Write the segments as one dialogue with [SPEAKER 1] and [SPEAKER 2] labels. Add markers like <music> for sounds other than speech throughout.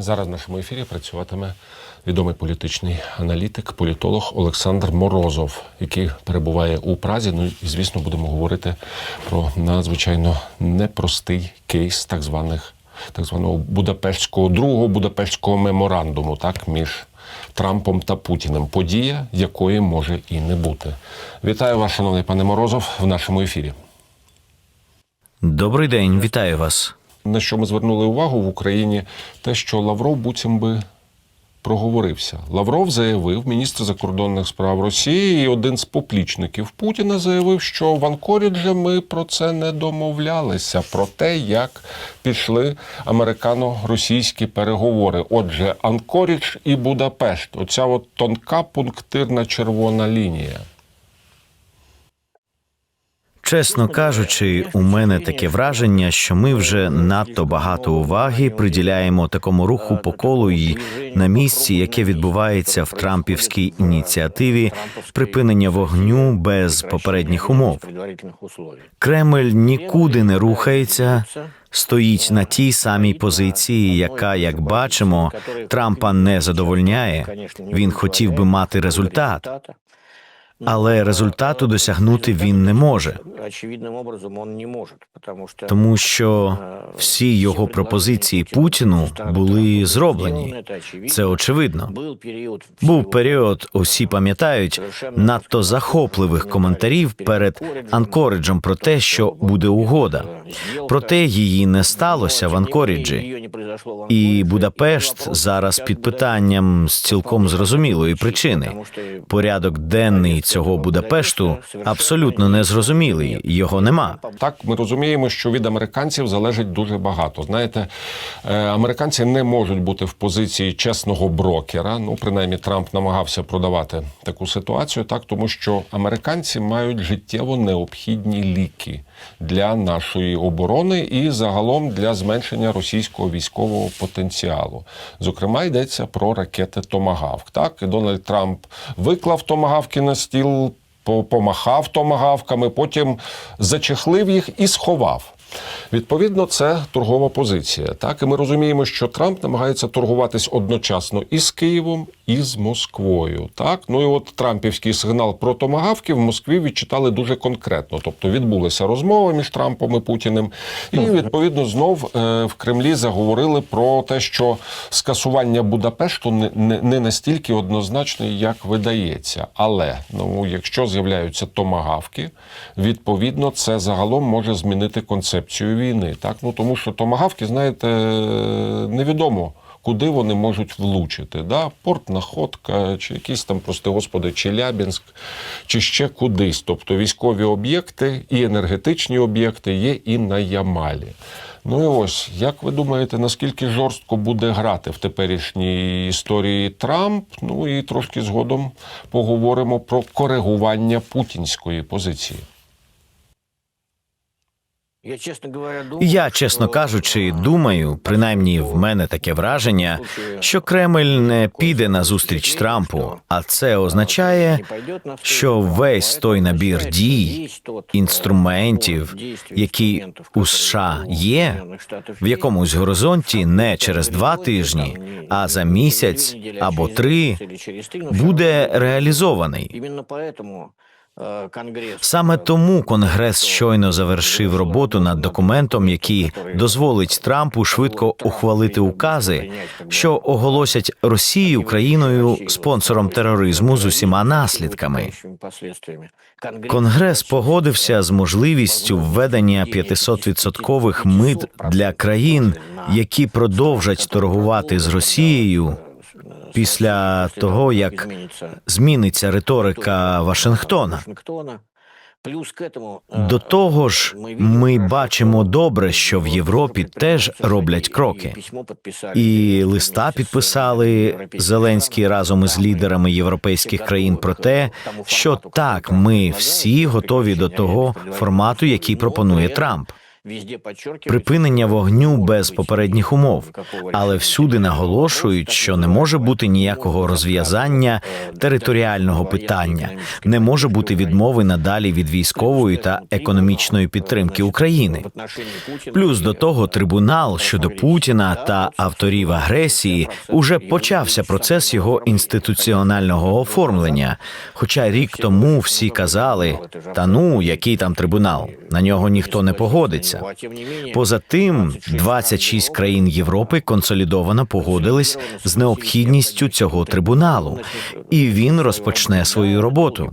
[SPEAKER 1] Зараз в нашому ефірі працюватиме відомий політичний аналітик, політолог Олександр Морозов, який перебуває у Празі. Ну і звісно, будемо говорити про надзвичайно непростий кейс так званих так званого Будапештського другого Будапештського меморандуму, так між Трампом та Путіним. Подія, якої може і не бути. Вітаю вас, шановний пане Морозов, в нашому ефірі.
[SPEAKER 2] Добрий день, вітаю вас.
[SPEAKER 1] На що ми звернули увагу в Україні, те, що Лавров буцім би проговорився. Лавров заявив, міністр закордонних справ Росії, і один з поплічників Путіна заявив, що в Анкоріджі ми про це не домовлялися, про те, як пішли американо-російські переговори. Отже, Анкорідж і Будапешт оця от тонка пунктирна червона лінія.
[SPEAKER 2] Чесно кажучи, у мене таке враження, що ми вже надто багато уваги приділяємо такому руху по колу і на місці, яке відбувається в Трампівській ініціативі припинення вогню без попередніх умов. Кремль нікуди не рухається, стоїть на тій самій позиції, яка, як бачимо, Трампа не задовольняє. Він хотів би мати результат. Але результату досягнути він не може,
[SPEAKER 3] Очевидным образом он не может,
[SPEAKER 2] тому що всі його пропозиції Путіну були зроблені. Це очевидно. Був період, усі пам'ятають, надто захопливих коментарів перед Анкориджем про те, що буде угода. Проте її не сталося в Анкоріджі. І Будапешт зараз під питанням з цілком зрозумілої причини. Порядок денний цього Будапешту абсолютно незрозумілий. Його нема.
[SPEAKER 1] Так, ми розуміємо, що від американців залежить дуже багато. Знаєте, е, американці не можуть бути в позиції чесного брокера. Ну, принаймні, Трамп намагався продавати таку ситуацію, так тому що американці мають життєво необхідні ліки для нашої оборони і загалом для зменшення російського військового потенціалу. Зокрема, йдеться про ракети Томагавк. Так, Дональд Трамп виклав томагавки на стіл помахав томагавками, потім зачехлив їх і сховав. Відповідно, це торгова позиція. Так, і ми розуміємо, що Трамп намагається торгуватись одночасно і з Києвом, і з Москвою. Так, ну і от Трампівський сигнал про томагавки в Москві відчитали дуже конкретно. Тобто відбулася розмова між Трампом і Путіним, і відповідно знов е, в Кремлі заговорили про те, що скасування Будапешту не, настільки однозначно, як видається. Але ну, якщо з'являються томагавки, відповідно, це загалом може змінити концепцію війни. Так, ну тому що томагавки, знаєте, невідомо. Куди вони можуть влучити? Да? Порт Находка, чи якийсь там, прости господи, Челябінськ, чи ще кудись. Тобто військові об'єкти і енергетичні об'єкти є і на Ямалі. Ну і ось, як ви думаєте, наскільки жорстко буде грати в теперішній історії Трамп? Ну і трошки згодом поговоримо про коригування путінської позиції.
[SPEAKER 3] Я,
[SPEAKER 2] чесно кажучи, думаю, принаймні в мене таке враження, що Кремль не піде на зустріч Трампу, а це означає, що весь той набір дій, інструментів, які у США є, в якомусь горизонті не через два тижні, а за місяць або три буде реалізований. Саме тому Конгрес щойно завершив роботу над документом, який дозволить Трампу швидко ухвалити укази, що оголосять Росію країною спонсором тероризму з усіма наслідками. Конгрес погодився з можливістю введення 500-відсоткових мит для країн, які продовжать торгувати з Росією після того, як зміниться риторика Вашингтона. До того ж, ми бачимо добре, що в Європі теж роблять кроки. І листа підписали Зеленський разом із лідерами європейських країн про те, що так, ми всі готові до того формату, який пропонує Трамп. Припинення вогню без попередніх умов, але всюди наголошують, що не може бути ніякого розв'язання територіального питання, не може бути відмови надалі від військової та економічної підтримки України. Плюс до того трибунал щодо Путіна та авторів агресії. уже почався процес його інституціонального оформлення. Хоча рік тому всі казали: та ну, який там трибунал, на нього ніхто не погодиться. Поза тим, 26 країн Європи консолідовано погодились з необхідністю цього трибуналу, і він розпочне свою роботу.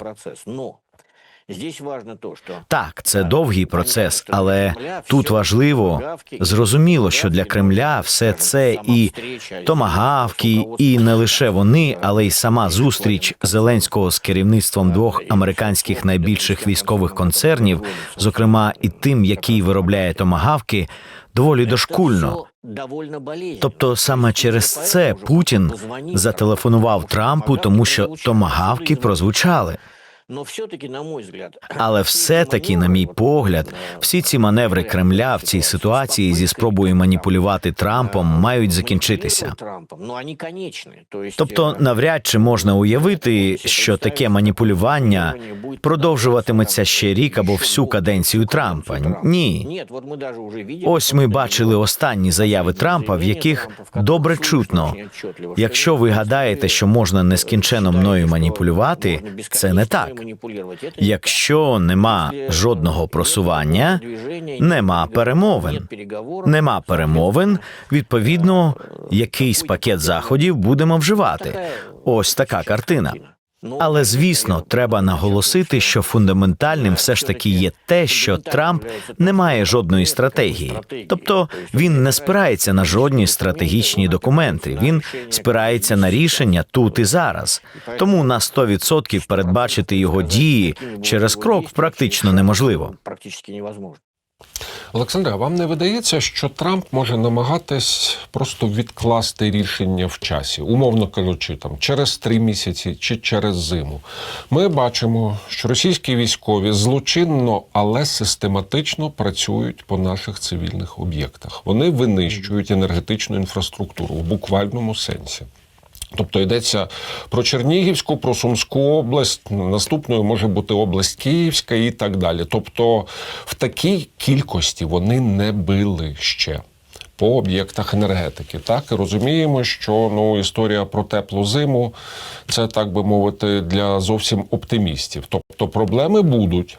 [SPEAKER 2] Так, це довгий процес, але тут важливо. зрозуміло, що для Кремля все це і томагавки, і не лише вони, але й сама зустріч Зеленського з керівництвом двох американських найбільших військових концернів, зокрема і тим, який виробляє томагавки, доволі дошкульно. Тобто саме через це Путін зателефонував Трампу, тому що томагавки прозвучали. <clears throat> Але все-таки, на мій погляд, всі ці маневри Кремля в цій ситуації зі спробою маніпулювати Трампом мають закінчитися. Тобто, навряд чи можна уявити, що таке маніпулювання продовжуватиметься ще рік або всю каденцію Трампа. Ні, ось ми бачили останні заяви Трампа, в яких добре чутно. Якщо ви гадаєте, що можна нескінченно мною маніпулювати, це не так. Якщо нема жодного просування, нема перемовин. Нема перемовин, відповідно, якийсь пакет заходів будемо вживати. Ось така картина. Але звісно, треба наголосити, що фундаментальним все ж таки є те, що Трамп не має жодної стратегії, тобто він не спирається на жодні стратегічні документи. Він спирається на рішення тут і зараз. Тому на 100% передбачити його дії через крок практично неможливо.
[SPEAKER 1] Олександре, а вам не видається, що Трамп може намагатись просто відкласти рішення в часі, умовно кажучи, там через три місяці чи через зиму? Ми бачимо, що російські військові злочинно, але систематично працюють по наших цивільних об'єктах. Вони винищують енергетичну інфраструктуру в буквальному сенсі. Тобто йдеться про Чернігівську, про Сумську область, наступною може бути область Київська і так далі. Тобто в такій кількості вони не били ще. По об'єктах енергетики, так і розуміємо, що ну історія про теплу зиму це так би мовити для зовсім оптимістів. Тобто проблеми будуть,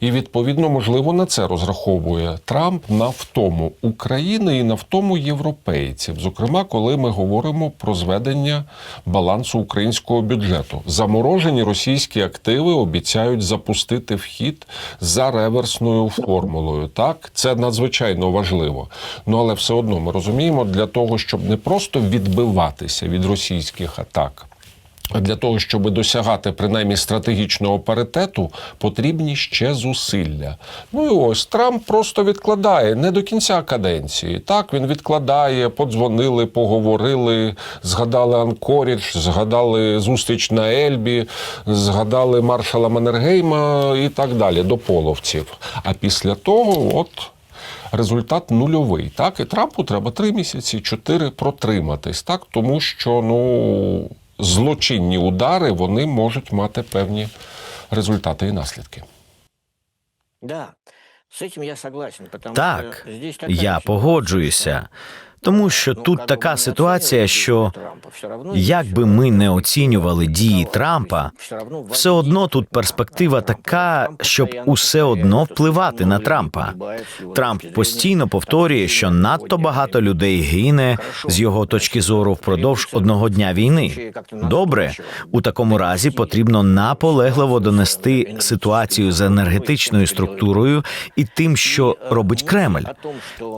[SPEAKER 1] і відповідно, можливо, на це розраховує Трамп на втому України і на втому європейців. Зокрема, коли ми говоримо про зведення балансу українського бюджету, заморожені російські активи обіцяють запустити в хід за реверсною формулою. Так, це надзвичайно важливо. Ну але все одно ми розуміємо, для того, щоб не просто відбиватися від російських атак. Для того, щоб досягати принаймні стратегічного паритету, потрібні ще зусилля. Ну і ось Трамп просто відкладає не до кінця каденції. Так він відкладає, подзвонили, поговорили, згадали Анкорідж, згадали зустріч на Ельбі, згадали маршала Маннергейма і так далі до половців. А після того, от. Результат нульовий. Так, і Трампу треба три місяці, чотири протриматись, так, тому що ну злочинні удари вони можуть мати певні результати і наслідки.
[SPEAKER 3] Да, з цим я согласен, потому
[SPEAKER 2] Так, я погоджуюся Тому що
[SPEAKER 3] Ну,
[SPEAKER 2] тут
[SPEAKER 3] как бы
[SPEAKER 2] така
[SPEAKER 3] мы не
[SPEAKER 2] ситуація,
[SPEAKER 3] оценивали
[SPEAKER 2] що
[SPEAKER 3] действия Трампа, все равно
[SPEAKER 2] як
[SPEAKER 3] есть
[SPEAKER 2] би
[SPEAKER 3] всё
[SPEAKER 2] ми не
[SPEAKER 3] равно
[SPEAKER 2] оцінювали дії Трампа,
[SPEAKER 3] все равно в
[SPEAKER 2] все одно тут перспектива така, щоб усе одно впливати на Трампа. Трамп постійно повторює, що надто багато людей гине з його точки зору впродовж одного дня війни. Добре, у такому разі потрібно наполегливо донести ситуацію з енергетичною структурою і тим, що робить Кремль.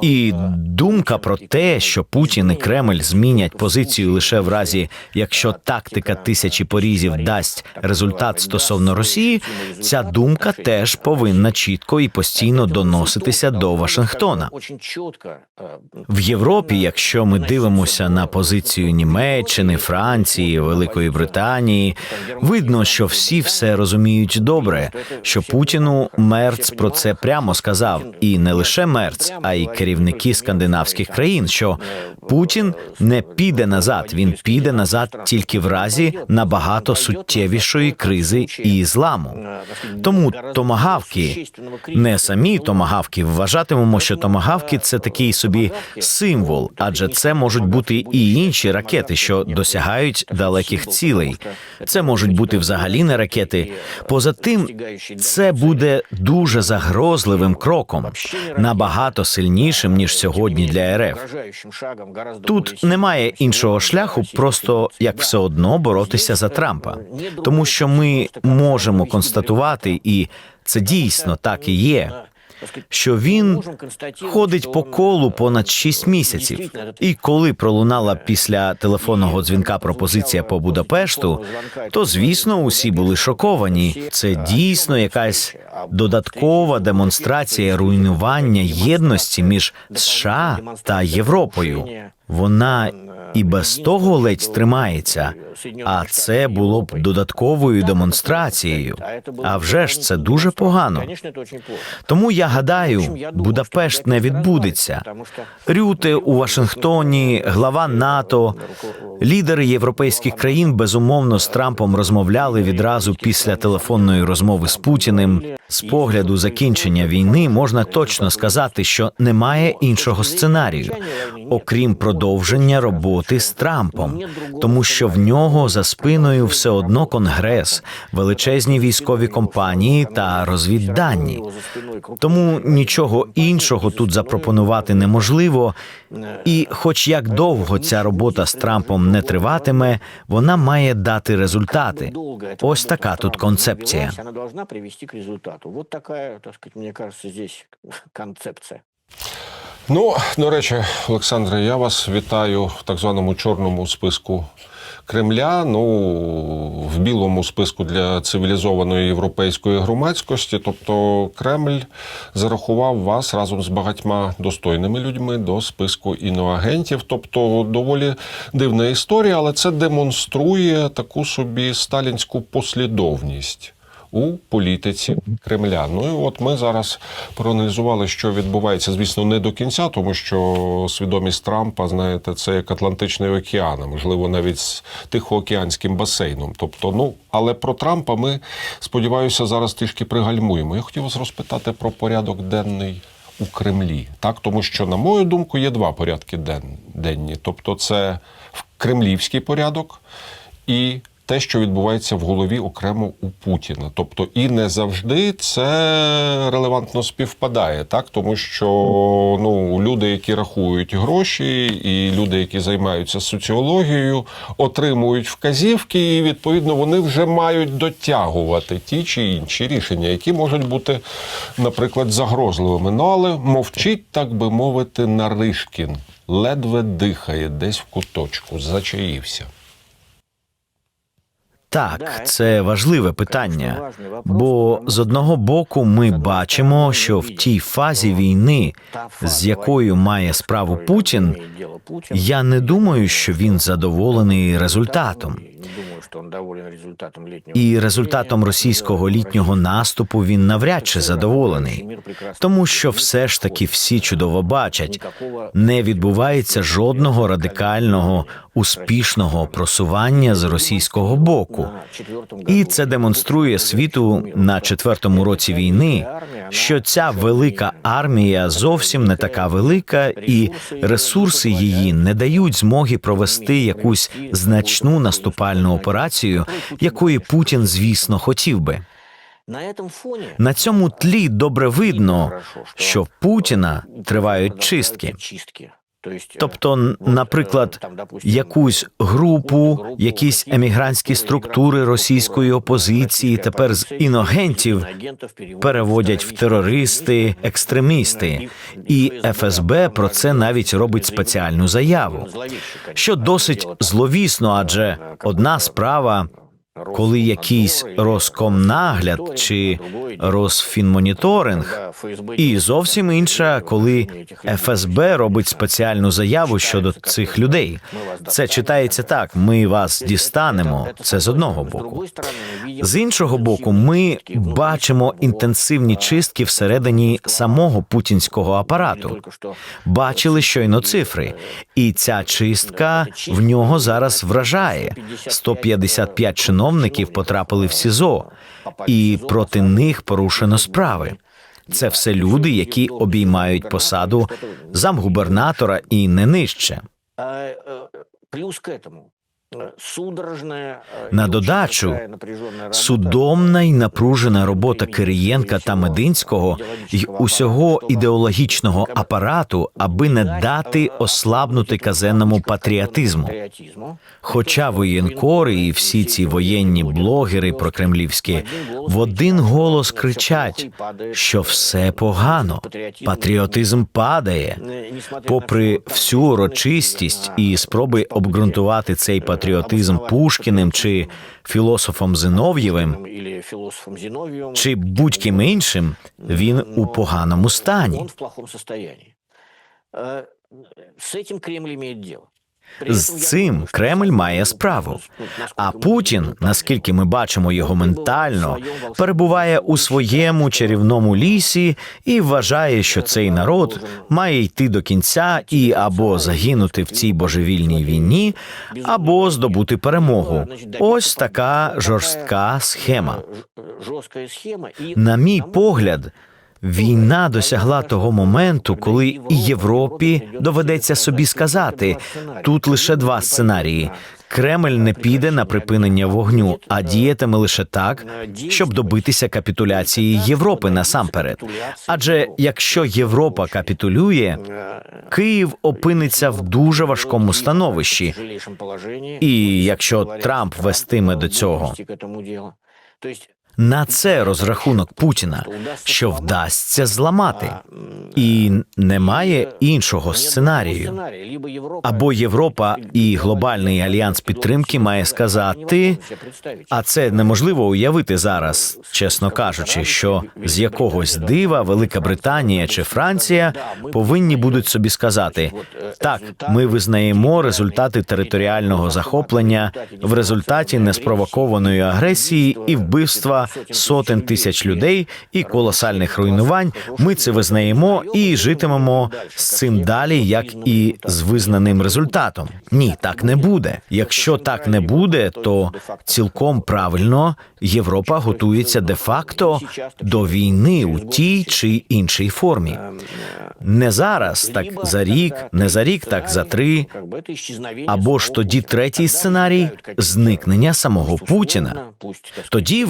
[SPEAKER 2] І думка про те, що Путін і Кремль змінять позицію лише в разі, якщо тактика тисячі порізів дасть результат стосовно Росії, ця думка теж повинна чітко і постійно доноситися до Вашингтона. В Європі, якщо ми дивимося на позицію Німеччини, Франції, Великої Британії, видно, що всі все розуміють добре. Що Путіну Мерц про це прямо сказав, і не лише Мерц, а й керівники скандинавських країн. Що Путін не піде назад, він піде назад тільки в разі набагато суттєвішої кризи і зламу. Тому томагавки, не самі томагавки, вважатимемо, що томагавки це такий собі символ, адже це можуть бути і інші ракети, що досягають далеких цілей. Це можуть бути взагалі не ракети. Поза тим, це буде дуже загрозливим кроком, набагато сильнішим ніж сьогодні для РФ. Тут немає іншого шляху, просто як все одно боротися за Трампа, тому що ми можемо констатувати, і це дійсно так і є. Що він ходить по колу понад 6 місяців, і коли пролунала після телефонного дзвінка пропозиція по Будапешту, то звісно усі були шоковані. Це дійсно якась додаткова демонстрація руйнування єдності між США та Європою. Вона і без того ледь тримається, а це було б додатковою демонстрацією. А вже ж це дуже погано. Тому я гадаю, Будапешт не відбудеться. Рюте у Вашингтоні, глава НАТО, лідери європейських країн безумовно з Трампом розмовляли відразу після телефонної розмови з Путіним. З погляду закінчення війни можна точно сказати, що немає іншого сценарію, окрім продовження роботи з Трампом, тому що в нього за спиною все одно конгрес, величезні військові компанії та розвіддані. Тому нічого іншого тут запропонувати неможливо. І, хоч як довго ця робота з Трампом не триватиме, вона має дати результати. Ось така тут концепція.
[SPEAKER 3] Привести. Вот такая, так сказать, мне кажется, здесь <laughs> концепция.
[SPEAKER 1] Ну, до речі, Олександре, я вас вітаю в так званому чорному списку Кремля. Ну, в білому списку для цивілізованої європейської громадськості. Тобто Кремль зарахував вас разом з багатьма достойними людьми до списку іноагентів. Тобто, доволі дивна історія, але це демонструє таку собі сталінську послідовність. У політиці Кремля. Ну і от ми зараз проаналізували, що відбувається, звісно, не до кінця, тому що свідомість Трампа, знаєте, це як Атлантичний океан, можливо, навіть з Тихоокеанським басейном. Тобто, ну але про Трампа ми сподіваюся зараз трішки пригальмуємо. Я хотів вас розпитати про порядок денний у Кремлі. Так, тому що, на мою думку, є два порядки ден- денні. Тобто, це кремлівський порядок і те, що відбувається в голові окремо у Путіна. Тобто, і не завжди це релевантно співпадає, так тому що ну люди, які рахують гроші, і люди, які займаються соціологією, отримують вказівки, і відповідно вони вже мають дотягувати ті чи інші рішення, які можуть бути, наприклад, загрозливими. Ну але мовчить, так би мовити, Наришкін. Ледве дихає десь в куточку, зачаївся.
[SPEAKER 2] Так, це важливе питання. Бо з одного боку ми бачимо, що в тій фазі війни, з якою має справу Путін, я не думаю, що він задоволений результатом. І результатом російського літнього наступу він навряд чи задоволений, тому що все ж таки всі чудово бачать, не відбувається жодного радикального успішного просування з російського боку. І це демонструє світу на четвертому році війни, що ця велика армія зовсім не така велика, і ресурси її не дають змоги провести якусь значну наступальну операцію, якої Путін, звісно, хотів би. На цьому тлі добре видно, що в Путіна тривають чистки.
[SPEAKER 3] Э,
[SPEAKER 2] Тобто, наприклад,
[SPEAKER 3] э, допустим,
[SPEAKER 2] якусь групу, якісь емігрантські структури російської опозиції тепер з іногентів переводять в терористи, екстремісти, і ФСБ про це навіть робить спеціальну заяву. Що досить зловісно, адже одна справа, коли якийсь Роскомнагляд чи Росфінмоніторинг, і зовсім інша, коли ФСБ робить спеціальну заяву щодо цих людей. Це читається так: ми вас дістанемо. Це з одного боку. З іншого боку, ми бачимо інтенсивні чистки всередині самого путінського апарату. Бачили щойно цифри, і ця чистка в нього зараз вражає. 155 чиновників потрапили в СІЗО, і проти них порушено справи. Це все люди, які обіймають посаду замгубернатора і не нижче.
[SPEAKER 3] А, э, Плюс к этому э, судорожная э,
[SPEAKER 2] на додачу, Судомна й напружена робота Кириєнка та Мединського й усього ідеологічного апарату, аби не дати ослабнути казенному патріотизму. Хоча воєнкори і всі ці воєнні блогери прокремлівські в один голос кричать, що все погано, патріотизм падає. Попри всю урочистість і спроби обґрунтувати цей патріотизм Пушкіним чи філософом Зинов'євим,
[SPEAKER 3] или философом Зиновьевым,
[SPEAKER 2] чи будь-ким іншим, він у поганому стані.
[SPEAKER 3] Он в плохом состоянии. Э, С этим Кремль имеет дело.
[SPEAKER 2] З цим Кремль має справу. А Путін, наскільки ми бачимо його ментально, перебуває у своєму чарівному лісі і вважає, що цей народ має йти до кінця і або загинути в цій божевільній війні, або здобути перемогу. Ось така жорстка схема. На мій погляд, війна досягла того моменту, коли і Європі доведеться собі сказати: тут лише два сценарії. Кремль не піде на припинення вогню, а діятиме лише так, щоб добитися капітуляції Європи насамперед. Адже якщо Європа капітулює, Київ опиниться в дуже важкому становищі. І якщо Трамп вестиме до цього, На це розрахунок Путіна, що вдасться зламати, і немає іншого сценарію. Або Європа і глобальний альянс підтримки має сказати, а це неможливо уявити зараз, чесно кажучи, що з якогось дива Велика Британія чи Франція повинні будуть собі сказати: так, ми визнаємо результати територіального захоплення в результаті неспровокованої агресії і вбивства сотень тисяч людей і колосальних руйнувань. Ми це визнаємо і житимемо з цим далі, як і з визнаним результатом. Ні, так не буде. Якщо так не буде, то цілком правильно Європа готується де-факто до війни у тій чи іншій формі. Не зараз, так за рік, не за рік, так за три. Або ж тоді третій сценарій зникнення самого Путіна. Тоді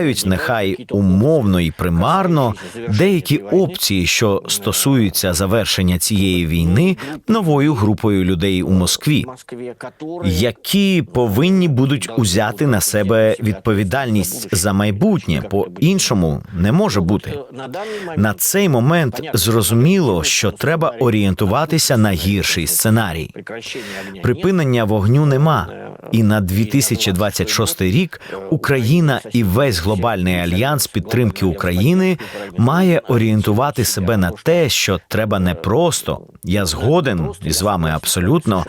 [SPEAKER 2] виникають нехай умовно і примарно деякі опції, що стосуються завершення цієї війни новою групою людей у Москві, які повинні будуть узяти на себе відповідальність за майбутнє, по іншому не може бути. На цей момент зрозуміло, що треба орієнтуватися на гірший сценарій. Припинення вогню нема. І на 2026 рік Україна і весь глобальний альянс підтримки України має орієнтувати себе на те, що треба не просто я згоден із вами абсолютно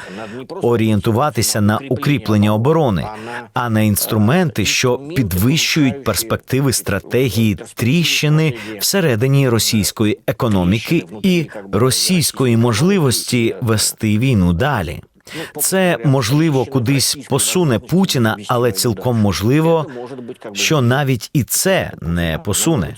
[SPEAKER 2] орієнтуватися на укріплення оборони, а на інструменти, що підвищують перспективи стратегії тріщини всередині російської економіки і російської можливості вести війну далі. Це можливо кудись посуне Путіна, але цілком можливо, що навіть і це не посуне.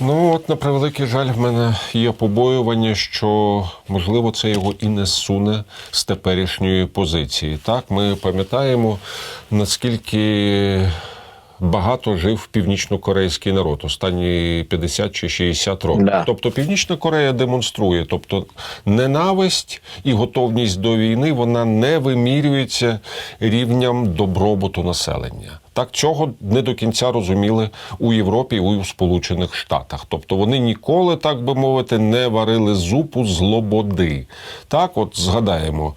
[SPEAKER 1] Ну от на превеликий жаль, в мене є побоювання, що можливо це його і не суне з теперішньої позиції. Так, ми пам'ятаємо, наскільки багато жив північно-корейський народ останні 50 чи 60 років.
[SPEAKER 3] Да.
[SPEAKER 1] Тобто Північна Корея демонструє, тобто ненависть і готовність до війни вона не вимірюється рівнем добробуту населення. Так цього не до кінця розуміли у Європі і у Сполучених Штатах. Тобто вони ніколи, так би мовити, не варили зупу з лободи. Так, от згадаємо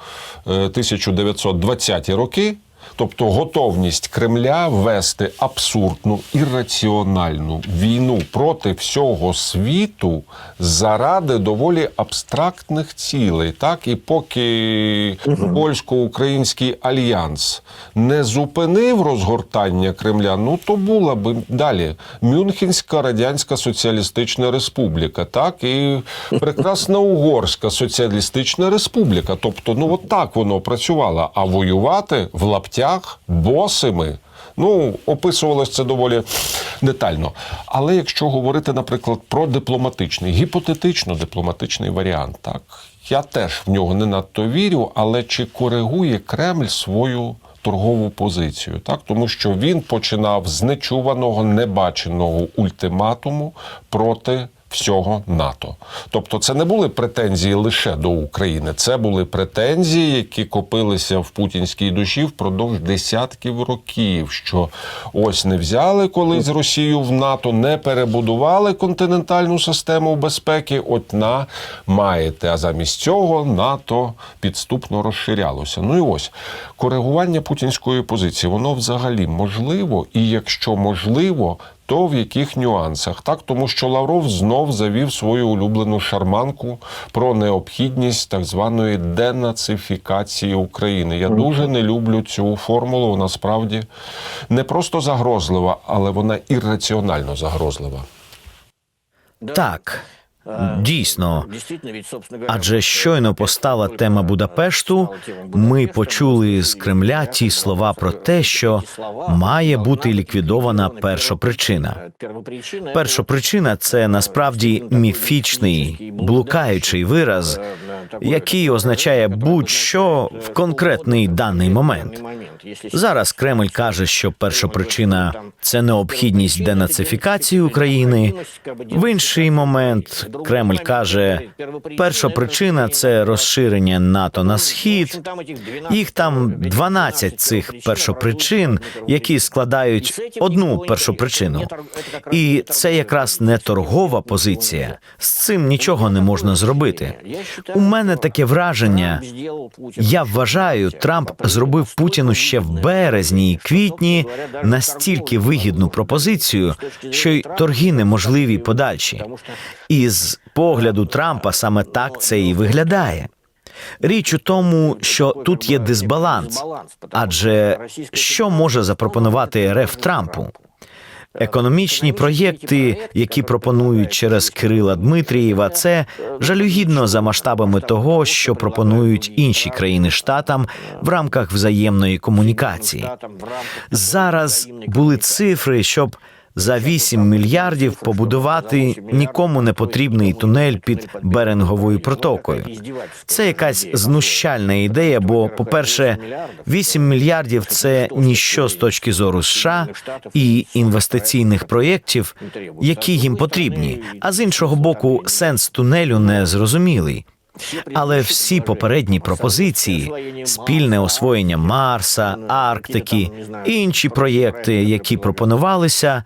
[SPEAKER 1] е, 1920-ті роки. Тобто готовність Кремля вести абсурдну ірраціональну війну проти всього світу заради доволі абстрактних цілей. Так і поки польсько-український альянс не зупинив розгортання Кремля, ну то була би далі Мюнхенська радянська соціалістична республіка, так і прекрасна угорська соціалістична республіка. Тобто, ну от так воно працювало. А воювати в лаптях босими. Ну, описувалось це доволі детально. Але якщо говорити, наприклад, про дипломатичний, гіпотетично дипломатичний варіант, так я теж в нього не надто вірю, але чи коригує Кремль свою торгову позицію? Так, тому що він починав з нечуваного, небаченого ультиматуму проти. Всього НАТО, тобто це не були претензії лише до України, це були претензії, які копилися в путінській душі впродовж десятків років. Що ось не взяли колись Росію в НАТО, не перебудували континентальну систему безпеки. От на маєте. А замість цього НАТО підступно розширялося. Ну і ось коригування путінської позиції, воно взагалі можливо, і якщо можливо. То в яких нюансах? Так, тому що Лавров знов завів свою улюблену шарманку про необхідність так званої денацифікації України. Я дуже не люблю цю формулу. Вона справді не просто загрозлива, але вона ірраціонально загрозлива.
[SPEAKER 2] Так, дійсно.
[SPEAKER 3] Ведь, собственно
[SPEAKER 2] Адже щойно постала тема Будапешту, ми почули з Кремля ті слова про те, що має бути ліквідована першопричина. Першопричина це насправді міфічний, блукаючий вираз, який означає будь-що в конкретний даний момент. Зараз Кремль каже, що першопричина це необхідність денацифікації України. В інший момент Кремль каже, перша причина це розширення НАТО на схід. Їх там 12 цих першопричин, які складають одну першопричину. І це якраз не торгова позиція. З цим нічого не можна зробити. У мене таке враження. Я вважаю, Трамп зробив Путіну ще в березні і квітні настільки вигідну пропозицію, що й торги неможливі подальші. І з погляду Трампа саме так це і виглядає. Річ у тому, що тут є дисбаланс, адже що може запропонувати РФ Трампу? Економічні проєкти, які пропонують через Кирила Дмитрієва, це жалюгідно за масштабами того, що пропонують інші країни штатам в рамках взаємної комунікації. Зараз були цифри, щоб за 8 мільярдів побудувати нікому не потрібний тунель під Беринговою протокою. Це якась знущальна ідея. Бо, по-перше, 8 мільярдів це ніщо з точки зору США і інвестиційних проєктів, які їм потрібні. А з іншого боку, сенс тунелю не зрозумілий. Але всі попередні пропозиції, спільне освоєння Марса, Арктики, інші проєкти, які пропонувалися,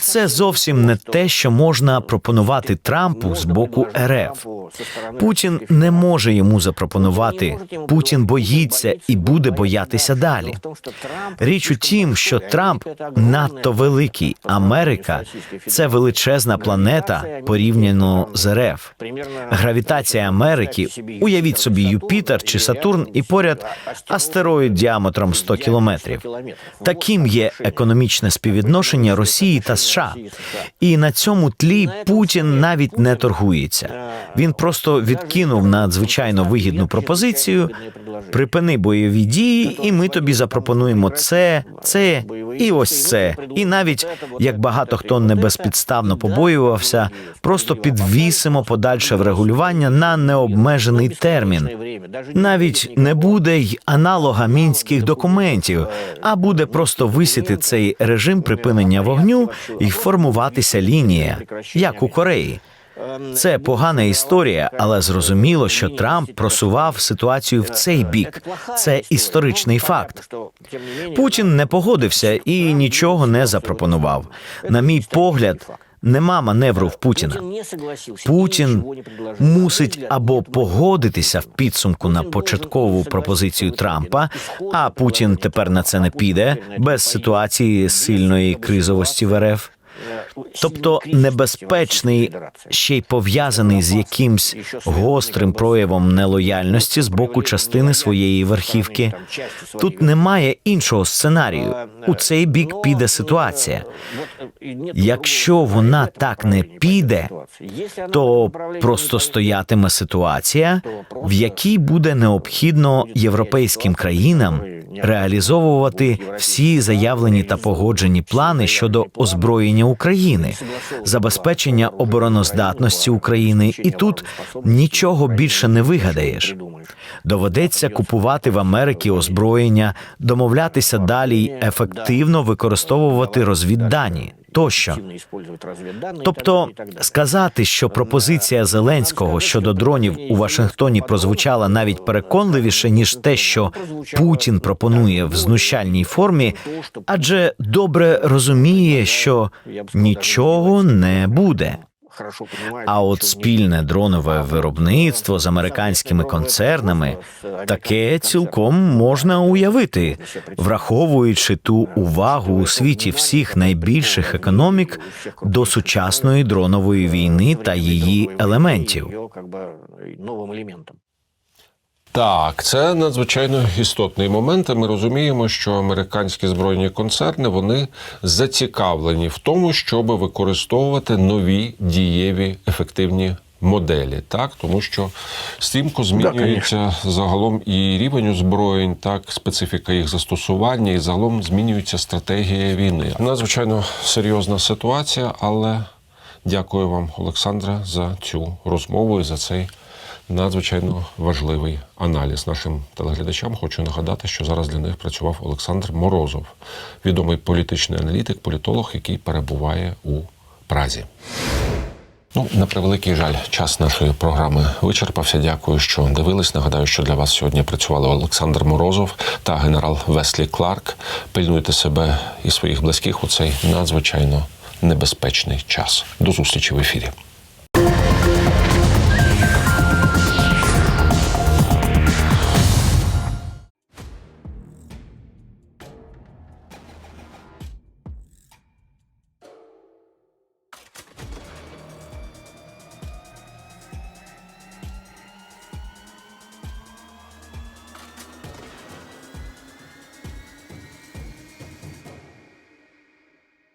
[SPEAKER 2] це зовсім не те, що можна пропонувати Трампу з боку РФ. Путін не може йому запропонувати. Путін боїться і буде боятися далі. Річ у тім, що Трамп надто великий. Америка це величезна планета порівняно з РФ. Гравітація Америки. Уявіть собі Юпітер чи Сатурн, і поряд астероїд діаметром 100 кілометрів. Таким є економічне співвідношення Росії та США. І на цьому тлі Путін навіть не торгується. Він просто відкинув надзвичайно вигідну пропозицію. Припини бойові дії, і ми тобі запропонуємо це, це І ось це. І навіть як багато хто не безпідставно побоювався, просто підвісимо подальше врегулювання на необмежений термін. Навіть не буде й аналога мінських документів, а буде просто висіти цей режим припинення вогню і формуватися лінія, як у Кореї. Це погана історія, але зрозуміло, що Трамп просував ситуацію в цей бік. Це історичний факт. Путін не погодився і нічого не запропонував. На мій погляд, нема маневру в Путіна. Путін мусить або погодитися в підсумку на початкову пропозицію Трампа, а Путін тепер на це не піде без ситуації сильної кризовості в РФ. Тобто небезпечний ще й пов'язаний з якимсь гострим проявом нелояльності з боку частини своєї верхівки. Тут немає іншого сценарію. У цей бік піде ситуація. Якщо вона так не піде, то просто стоятиме ситуація, в якій буде необхідно європейським країнам реалізовувати всі заявлені та погоджені плани щодо озброєння України, забезпечення обороноздатності України, і тут нічого більше не вигадаєш. Доведеться купувати в Америці озброєння, домовлятися далі й ефективно використовувати розвіддані тощо. Тобто сказати, що пропозиція Зеленського щодо дронів у Вашингтоні прозвучала навіть переконливіше ніж те, що Путін пропонує в знущальній формі, адже добре розуміє, що нічого не буде. А от спільне дронове виробництво з американськими концернами таке цілком можна уявити, враховуючи ту увагу у світі всіх найбільших економік до сучасної дронової війни та її елементів.
[SPEAKER 1] Так, це надзвичайно істотний момент. Ми розуміємо, що американські збройні концерни вони зацікавлені в тому, щоб використовувати нові дієві ефективні моделі, так тому що стрімко змінюється загалом і рівень озброєнь, так специфіка їх застосування, і загалом змінюється стратегія війни. Надзвичайно серйозна ситуація, але дякую вам, Олександре, за цю розмову і за цей надзвичайно важливий аналіз нашим телеглядачам. Хочу нагадати, що зараз для них працював Олександр Морозов, відомий політичний аналітик, політолог, який перебуває у Празі. Ну, на превеликий жаль, час нашої програми вичерпався. Дякую, що дивились. Нагадаю, що для вас сьогодні працювали Олександр Морозов та генерал Веслі Кларк. Пильнуйте себе і своїх близьких у цей надзвичайно небезпечний час. До зустрічі в ефірі.